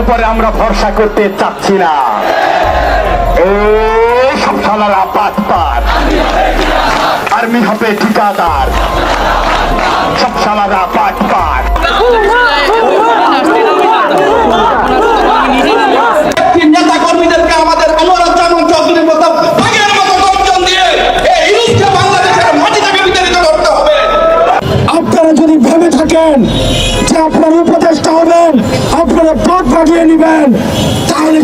উপরে আমরা ভরসা করতে চাচ্ছি না। ও, সব সালারা পাত পাত। আর্মি হবে ঠিকাদার। সব সালারা পাত। পাট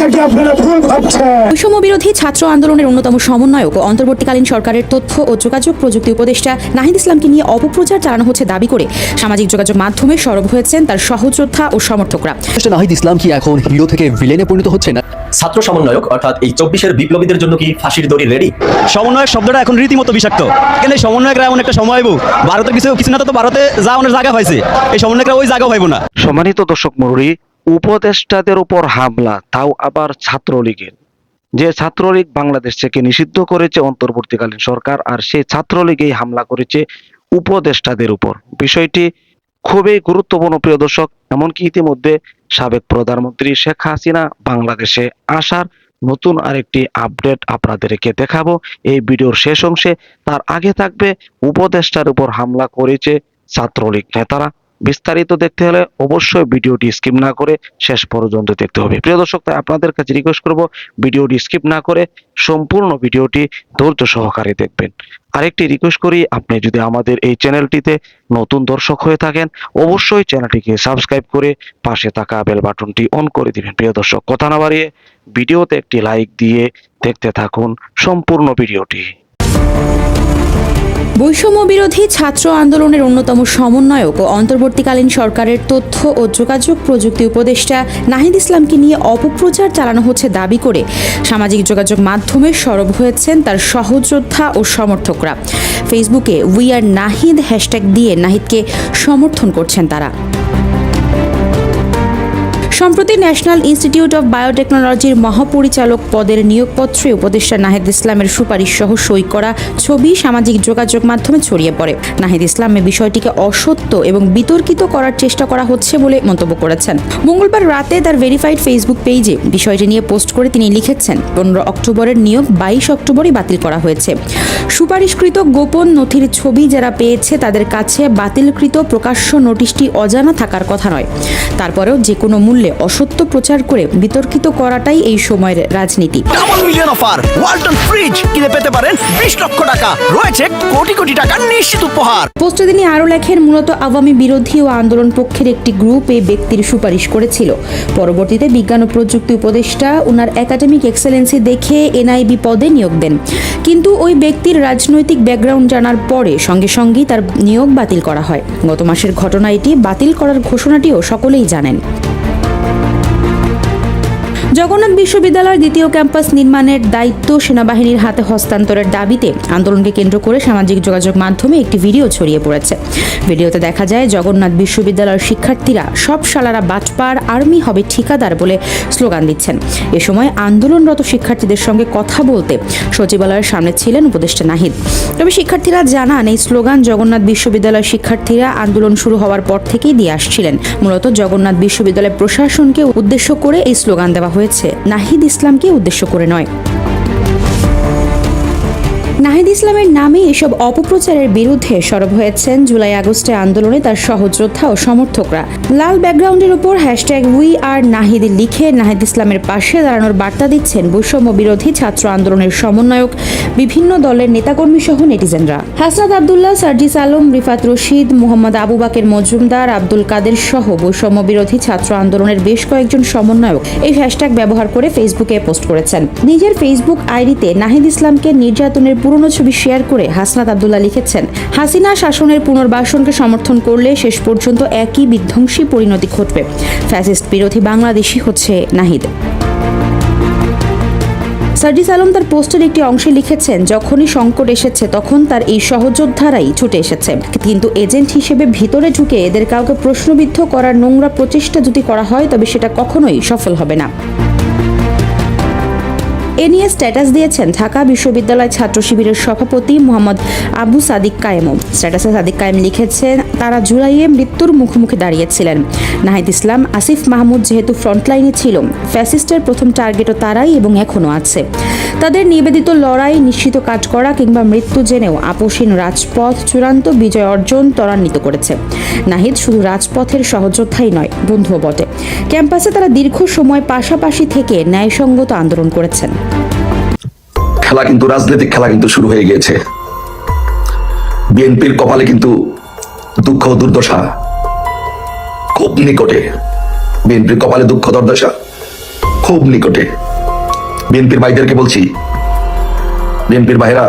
সেটি আপনারা ভুল ভাবছেন। বৈষম্য বিরোধী ছাত্র আন্দোলনের অন্যতম সমন্বয়ক ও অন্তর্বর্তীকালীন সরকারের তথ্য ও যোগাযোগ প্রযুক্তি উপদেষ্টা নাহিদ ইসলামকে নিয়ে অপপ্রচার চালানো হচ্ছে দাবি করে সামাজিক যোগাযোগ মাধ্যমে সরব হয়েছেন তার সহযোদ্ধা ও সমর্থকরা। নাহিদ ইসলাম কি এখন হিরো থেকে ভিলেনে পরিণত হচ্ছে না ছাত্র সমন্বয়ক অর্থাৎ এই চব্বিশের বিপ্লবীদের জন্য কি ফাঁসির দড়ি রেডি সমন্বয়ক শব্দটা এখন রীতিমতো বিষাক্ত। কিন্তু এই সমন্বয়করা এমন একটা সময় ভারতের কিছু কিছু না তো ভারতে যা অনেক জায়গা পাইছে। এই সমন্বয়করা ওই জায়গা পাইব না। সম্মানিত দর্শক মরুরি উপদেষ্টাদের উপর হামলা, তাও আবার ছাত্রলীগের। যে ছাত্রলীগ বাংলাদেশ থেকে নিষিদ্ধ করেছে অন্তর্বর্তীকালীন সরকার, আর সেই ছাত্রলীগেই হামলা করেছে উপদেষ্টাদের উপর। বিষয়টি খুবই গুরুত্বপূর্ণ, প্রিয় দর্শক। এমনকি ইতিমধ্যে সাবেক প্রধানমন্ত্রী শেখ হাসিনা বাংলাদেশে আসার নতুন আরেকটি আপডেট আপনাদেরকে দেখাবো। এই ভিডিওর শেষ অংশে তার আগে থাকবে উপদেষ্টার উপর হামলা করেছে ছাত্রলীগ নেতারা। বিস্তারিত দেখতে হলে অবশ্যই ভিডিওটি স্কিপ না করে শেষ পর্যন্ত দেখতে হবে। প্রিয় দর্শক, তাই আপনাদের কাছে রিকোয়েস্ট করব ভিডিওটি স্কিপ না করে সম্পূর্ণ ভিডিওটি ধৈর্য সহকারে দেখবেন। আরেকটি রিকোয়েস্ট করি, আপনি যদি আমাদের এই চ্যানেলটিতে নতুন দর্শক হয়ে থাকেন, অবশ্যই চ্যানেলটিকে সাবস্ক্রাইব করে পাশে থাকা বেল বাটনটি অন করে দিবেন। প্রিয় দর্শক, কথা না বাড়িয়ে ভিডিওতে একটি লাইক দিয়ে দেখতে থাকুন সম্পূর্ণ ভিডিওটি। বৈষম্য বিরোধী ছাত্র আন্দোলনের অন্যতম সমন্বয়ক ও অন্তর্বর্তীকালীন সরকারের তথ্য ও যোগাযোগ প্রযুক্তি উপদেষ্টা নাহিদ ইসলামকে নিয়ে অপপ্রচার চালানো হচ্ছে দাবি করে। সামাজিক যোগাযোগ মাধ্যমে সরব হয়েছেন তার সহযোদ্ধা ও সমর্থকরা। ফেসবুকে উই আর নাহিদ হ্যাশট্যাগ দিয়ে নাহিদকে সমর্থন করছেন তারা। সম্প্রতি ন্যাশনাল ইনস্টিটিউট অফ বায়োটেকনোলজির মহাপরিচালক পদের নিয়োগপত্রে উপদেষ্টা নাহিদ ইসলামের সুপারিশ সহ সই করা ছবি সামাজিক যোগাযোগ মাধ্যমে ছড়িয়ে পড়ে। নাহিদ ইসলাম এ বিষয়টিকে অসত্য এবং বিতর্কিত করার চেষ্টা করা হচ্ছে বলে মন্তব্য করেছেন। মঙ্গলবার রাতে তার ভেরিফাইড ফেসবুক পেজে বিষয়টি নিয়ে পোস্ট করে তিনি লিখেছেন, পনেরো অক্টোবরের নিয়োগ বাইশ অক্টোবরই বাতিল করা হয়েছে। সুপারিশকৃত গোপন নথির ছবি যারা পেয়েছে তাদের কাছে বাতিলকৃত প্রকাশ্য নোটিশটি অজানা থাকার কথা নয়। তারপরেও যে কোনো মূল্যে অসত্য প্রচার করে বিতর্কিত করাটাই এই সময়ের রাজনীতি। Double million offer Walton fridge কিনে পেতে পারেন বিশ লক্ষ টাকা। রয়েছে কোটি কোটি টাকার নিশ্চিত উপহার। পোস্টে তিনি আরও লেখেন মূলত আওয়ামী বিরোধী ও আন্দোলন পক্ষের একটি গ্রুপ এই ব্যক্তির সুপারিশ করেছিল। পরবর্তীতে বিজ্ঞান ও প্রযুক্তি উপদেষ্টা ওনার একাডেমিক এক্সেলেন্সি দেখে এনআইবি পদে নিয়োগ দেন। কিন্তু ওই ব্যক্তির রাজনৈতিক ব্যাকগ্রাউন্ড জানার পরে সঙ্গে সঙ্গেই তার নিয়োগ বাতিল করা হয়। গত মাসের ঘটনা এটি বাতিল করার ঘোষণাটিও সকলেই জানেন। জগন্নাথ বিশ্ববিদ্যালয়ের দ্বিতীয় ক্যাম্পাস নির্মাণের দায়িত্ব সেনাবাহিনীর হাতে হস্তান্তরের দাবিতে আন্দোলনকে কেন্দ্র করে সামাজিক যোগাযোগ মাধ্যমে একটি ভিডিও ছড়িয়ে পড়েছে। ভিডিওতে দেখা যায়, জগন্নাথ বিশ্ববিদ্যালয়ের শিক্ষার্থীরা সব শালারা বাটপার, আর্মি হবে ঠিকাদার বলে স্লোগান দিচ্ছেন। এ সময় আন্দোলনরত শিক্ষার্থীদের সঙ্গে কথা বলতে সচিবালয়ের সামনে ছিলেন উপদেষ্টা নাহিদ। তবে শিক্ষার্থীরা জানান, এই স্লোগান জগন্নাথ বিশ্ববিদ্যালয়ের শিক্ষার্থীরা আন্দোলন শুরু হওয়ার পর থেকেই দিয়ে আসছিলেন। মূলত জগন্নাথ বিশ্ববিদ্যালয় প্রশাসনকে উদ্দেশ্য করে এই স্লোগান দেওয়া হয়েছে। নাহিদ ইসলামকে উদ্দেশ্য করে নয়। নাহিদ ইসলামের নামে এসব অপপ্রচারের বিরুদ্ধে সরব হয়েছেন জুলাই আগস্টে আন্দোলনে তার সহযোদ্ধা ও সমর্থকরা। লাল ব্যাকগ্রাউন্ডের উপর হ্যাশট্যাগ উই আর নাহিদ লিখে নাহিদ ইসলামের পাশে দাঁড়ানোর বার্তা দিচ্ছেন বৈষম্য বিরোধী ছাত্র আন্দোলনের সমন্বয়ক বিভিন্ন দলের নেতাকর্মী সহ নেটিজেনরা। হাসনাত আবদুল্লাহ, সার্জিস আলম, রিফাত রশিদ, মোহাম্মদ আবু বাকের মজুমদার, আব্দুল কাদের সহ বৈষম্য বিরোধী ছাত্র আন্দোলনের বেশ কয়েকজন সমন্বয়ক এই হ্যাশট্যাগ ব্যবহার করে ফেসবুকে পোস্ট করেছেন। নিজের ফেসবুক আইডিতে নাহিদ ইসলামকে নির্যাতনের পুরনো ছবি শেয়ার করে হাসনাত আবদুল্লাহ লিখেছেন, হাসিনা শাসনের পুনর্বাসনকে সমর্থন করলে শেষ পর্যন্ত একই বিধ্বংসী পরিণতি ঘটবে। ফ্যাসিস্ট বিরোধী বাংলাদেশি হচ্ছে নাহিদ। সার্জিস আলম তার পোস্টের একটি অংশে লিখেছেন, যখনই সংকট এসেছে, তখন তার এই সহযোদ্ধারাই ছুটে এসেছে। কিন্তু এজেন্ট হিসেবে ভিতরে ঢুকে এদের কাউকে প্রশ্নবিদ্ধ করার নোংরা প্রচেষ্টা যদি করা হয়, তবে সেটা কখনোই সফল হবে না। এ নিয়ে স্ট্যাটাস দিয়েছেন ঢাকা বিশ্ববিদ্যালয় ছাত্র শিবিরের সভাপতি মোহাম্মদ আবু সাদিক কায়েমও। স্ট্যাটাসে সাদিক কায়েম লিখেছেন, তারা জুলাইয়ে মৃত্যুর মুখোমুখি দাঁড়িয়েছিলেন। নাহিদ ইসলাম, আসিফ মাহমুদ যেহেতু ফ্রন্টলাইনে ছিল, ফ্যাসিস্টের প্রথম টার্গেটও তারাই এবং এখনও আছে। তাদের নিবেদিত লড়াই, নিশ্চিত কাজ করা কিংবা মৃত্যু জেনেও আপোষহীন রাজপথ চূড়ান্ত বিজয় অর্জন ত্বরান্বিত করেছে। নাহিদ শুধু রাজপথের সহযোদ্ধাই নয়, বন্ধুও বটে। ক্যাম্পাসে তারা দীর্ঘ সময় পাশাপাশি থেকে ন্যায়সঙ্গত আন্দোলন করেছেন। খেলা কিন্তু, রাজনৈতিক খেলা কিন্তু শুরু হয়ে গিয়েছে। বিএনপির কপালে কিন্তু দুঃখ দুর্দশা খুব নিকটে। বিএনপির কপালে দুঃখ দুর্দশা খুব নিকটে। বিএনপির ভাইদেরকে বলছি, বিএনপির ভাইরা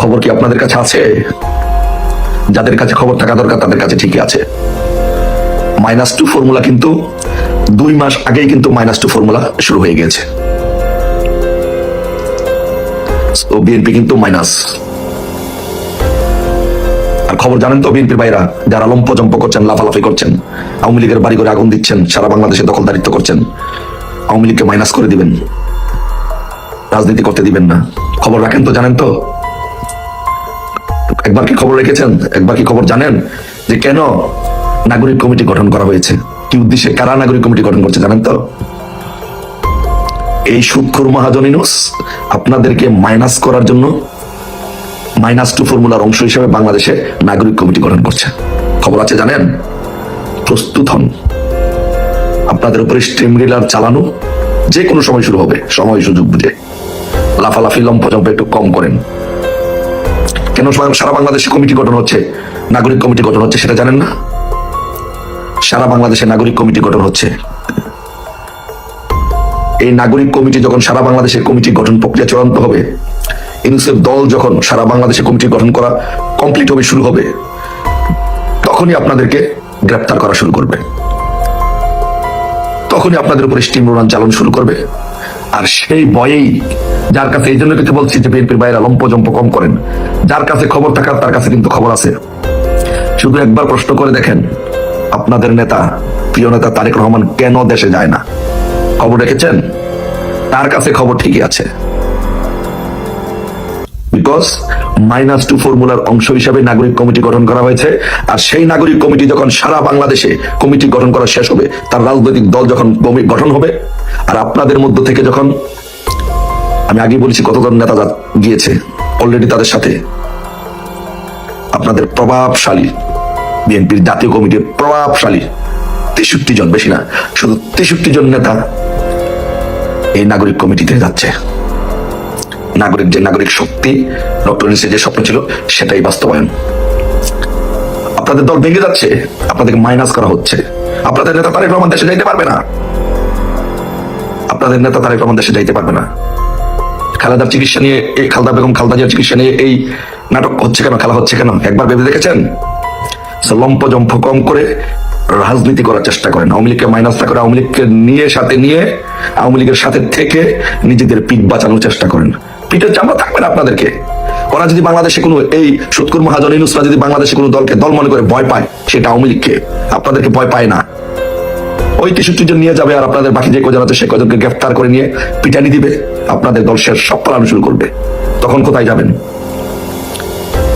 খবর কি আপনাদের কাছে আছে? যাদের কাছে খবর থাকা দরকার, তাদের কাছে ঠিকই আছে। মাইনাস টু ফর্মুলা কিন্তু দুই মাস আগেই কিন্তু মাইনাস টু ফর্মুলা শুরু হয়ে গেছে বিএনপি কিন্তু মাইনাস। আর খবর জানেন তো বিএনপির বাইরা যারা লম্প জম্প করছেন, লাফালাফি করছেন, আওয়ামী লীগের বাড়ি করে আগুন দিচ্ছেন, সারা বাংলাদেশে দখলদারিত্ব করছেন আওয়ামী লীগকে মাইনাস করে দিবেন। রাজনীতি করতে দিবেন না। খবর রাখেন তো, জানেন তো? একবার কি খবর রেখেছেন? একবার কি খবর জানেন? যে কেন নাগরিক কমিটি গঠন করা হয়েছে? কি উদ্দেশ্যে কারা নাগরিক কমিটি গঠন করছে, জানেন তো? এই সুক্ষর মহাজনিনুস আপনাদেরকে মাইনাস করার জন্য মাইনাস টু ফর্মুলার অংশ হিসেবে বাংলাদেশে নাগরিক কমিটি গঠন করছে। খবর আছে, জানেন? প্রস্তুত হন। আপনাদের উপরে স্ট্রিম রিলার চালানো যে কোনো সময় শুরু হবে। সময় সুযোগ বুঝে। লাফালাফি লম্ফজম্প একটু কম করেন। কেন সারা বাংলাদেশে কমিটি গঠন হচ্ছে? নাগরিক কমিটি গঠন হচ্ছে সেটা জানেন না? সারা বাংলাদেশে নাগরিক কমিটি গঠন হচ্ছে। এই নাগরিক কমিটি যখন সারা বাংলাদেশে কমিটি গঠন প্রক্রিয়া চূড়ান্ত হবে ইউনিসেফ দল যখন সারা বাংলাদেশে কমিটি গঠন করা কমপ্লিট হবে, শুরু হবে, তখনই আপনাদেরকে গ্রেপ্তার করা শুরু করবে। তখনই আপনাদের উপরে স্টিম রোলান চালন শুরু করবে। আর সেই ভয়েই যার কাছে, এই জন্য কিন্তু বলছি যে বিএনপির বাইরে লম্প জম্প কম করেন। যার কাছে খবর থাকার, তার কাছে কিন্তু খবর আছে। শুধু একবার প্রশ্ন করে দেখেন, আপনাদের নেতা, প্রিয় নেতা তারেক রহমান কেন দেশে যায় না? খবর রেখেছেন? তার কাছে খবর ঠিকই আছে। বিকজ মাইনাস টু ফর্মুলার অংশ হিসাবে নাগরিক কমিটি গঠন করা হয়েছে। আর সেই নাগরিক কমিটি যখন সারা বাংলাদেশে কমিটি গঠন করা শেষ হবে, তার রাজনৈতিক দল যখন গঠন হবে, আর আপনাদের মধ্য থেকে যখন, আমি আগে বলেছি কতজন নেতা গিয়েছে অলরেডি তাদের সাথে আপনাদের প্রভাবশালী বিএনপির জাতীয় কমিটির প্রভাবশালী তেষট্টি জন, বেশি না, শুধু তেষট্টি জন নেতা এই নাগরিক কমিটিতে যাচ্ছে। নাগরিক যে নাগরিক শক্তি ডক্টর ইউনূসের যে স্বপ্ন ছিল, সেটাই বাস্তবায়ন। আপনাদের দল ভেঙে যাচ্ছে, আপনাদেরকে মাইনাস করা হচ্ছে। আপনাদের নেতা তারেক রহমান দেশে যাইতে পারবে না। আপনাদের নেতা তারেক রহমান দেশে যাইতে পারবে না। খালেদার চিকিৎসা নিয়ে, এই খালদা বেগম খালদা জিয়ার চিকিৎসা নিয়ে এই নাটক হচ্ছে কেন, খেলা হচ্ছে কেন? একবার ভেবে দেখেছেন? লম্প জম্প কম করে রাজনীতি করার চেষ্টা করেন। আওয়ামী লীগকে মাইনাস না করে আওয়ামী লীগকে নিয়ে, সাথে নিয়ে, আওয়ামী লীগের সাথে থেকে নিজেদের পিঠ বাঁচানোর চেষ্টা করেন। পিঠের চামড়া থাকবে না আপনাদেরকে। ওরা যদি বাংলাদেশে কোনো এই সুৎকুর মহাজন ইনুসরা যদি বাংলাদেশে কোনো দলকে দল মনে করে ভয় পায়, সেটা আওয়ামী লীগকে। আপনাদেরকে ভয় পায় না। ওই তেষট্টি জন নিয়ে যাবে আর আপনাদের বাকি যে কজন আছে, সে কজনকে গ্রেফতার করে নিয়ে পিটানি দিবে। আপনাদের দল শেষ, সব পালানো শুরু করবে। তখন কোথায় যাবেন?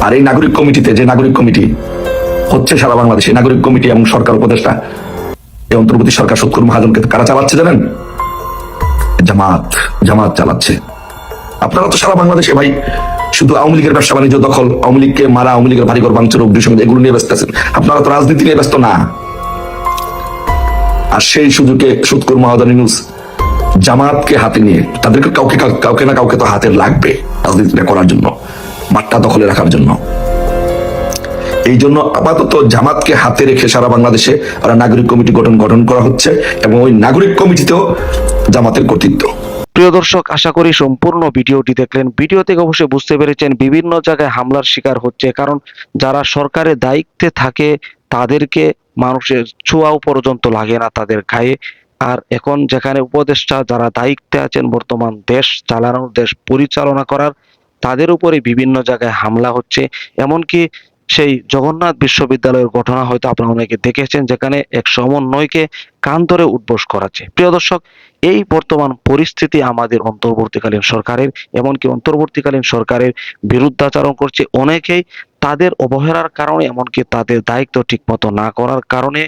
আর এই নাগরিক কমিটিতে যে নাগরিক কমিটি হচ্ছে সারা বাংলাদেশে, নাগরিক কমিটি এবং সরকার উপদেষ্টা এই অন্তর্বর্তী সরকার সৎকুর মহাজনকে কারা চালাচ্ছে জানেন? জামাত জামাত চালাচ্ছে। আপনারা তো সারা বাংলাদেশে ভাই শুধু আওয়ামী লীগের ব্যবসা বাণিজ্য দখল, আওয়ামী লীগকে মারা, আওয়ামী লীগের ভাঙচুর অগ্নি সঙ্গে এগুলো নিয়ে ব্যস্ত আছেন। আপনারা তো রাজনীতি নিয়ে ব্যস্ত না। আর সেই সুযোগে সুৎকুর মহাজন নিউজ জামাতকে হাতে নিয়ে, তাদেরকে কাউকে কাউকে না কাউকে তো হাতে লাগবে রাজনীতিটা করার জন্য মাঠটা দখলে রাখার জন্য। এই জন্য আপাতত জামাতকে হাতে রেখে সারা বাংলাদেশে নাগরিক কমিটি গঠন গঠন করা হচ্ছে এবং ওই নাগরিক কমিটিতেও জামাতের কর্তৃত্ব। প্রিয় দর্শক, আশা করি সম্পূর্ণ ভিডিওটি দেখলেন। ভিডিও থেকে অবশ্যই বুঝতে পেরেছেন, বিভিন্ন জায়গায় হামলার শিকার হচ্ছে। কারণ যারা সরকারের দায়িত্বে থাকে, তাদেরকে মানুষের ছোঁয়াও পর্যন্ত লাগে না তাদের গায়ে আর এখন যেখানে উপদেষ্টা যারা দায়িত্বে আছেন, বর্তমান দেশ চালানোর, দেশ পরিচালনা করার, তাদের উপরে বিভিন্ন জায়গায় হামলা হচ্ছে। এমনকি সেই জগন্নাথ বিশ্ববিদ্যালয়ের ঘটনা হয়তো আপনারা অনেকে দেখেছেন, যেখানে এক সমন্বয়কে কান ধরে উদ্বোস করাচ্ছে। প্রিয় দর্শক, এই বর্তমান পরিস্থিতি আমাদের অন্তর্বর্তীকালীন সরকারের, এমনকি অন্তর্বর্তীকালীন সরকারের বিরুদ্ধাচরণ করছে। অনেকেই তাদের অবহেলার কারণে, এমনকি তাদের দায়িত্ব ঠিকমতো না করার কারণে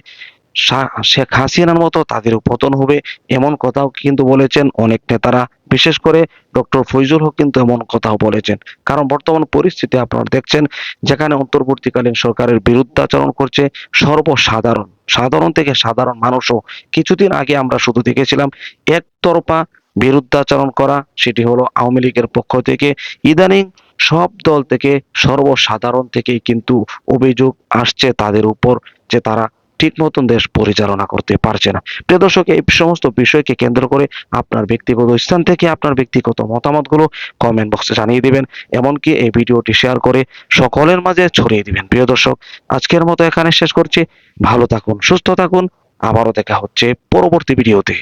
শেখ হাসিনার মতো তাদের পতন হবে এমন কথাও কিন্তু বলেছেন অনেক নেতারা। বিশেষ করে ডক্টর ফৈজুল হক কিন্তু এমন কথাও বলেছেন। কারণ বর্তমান পরিস্থিতি আপনারা দেখছেন, যেখানে অন্তর্বর্তীকালীন সরকারের বিরুদ্ধাচরণ করছে সর্বসাধারণ। সাধারণ থেকে সাধারণ মানুষও। কিছুদিন আগে আমরা শুধু দেখেছিলাম, একতরফা বিরুদ্ধাচরণ করা, সেটি হলো আওয়ামী লীগের পক্ষ থেকে। ইদানিং সব দল থেকে সর্বসাধারণ থেকেই কিন্তু অভিযোগ আসছে তাদের উপর, যে তারা ঠিক মতন দেশ পরিচালনা করতে পারছে না। প্রিয় দর্শক, এই সমস্ত বিষয়কে কেন্দ্র করে আপনার ব্যক্তিগত স্থান থেকে আপনার ব্যক্তিগত মতামতগুলো কমেন্ট বক্সে জানিয়ে দিবেন, এমনকি এই ভিডিওটি শেয়ার করে সকলের মাঝে ছড়িয়ে দিবেন। প্রিয় দর্শক, আজকের মতো এখানে শেষ করছি। ভালো থাকুন, সুস্থ থাকুন। আবারও দেখা হচ্ছে পরবর্তী ভিডিওতে।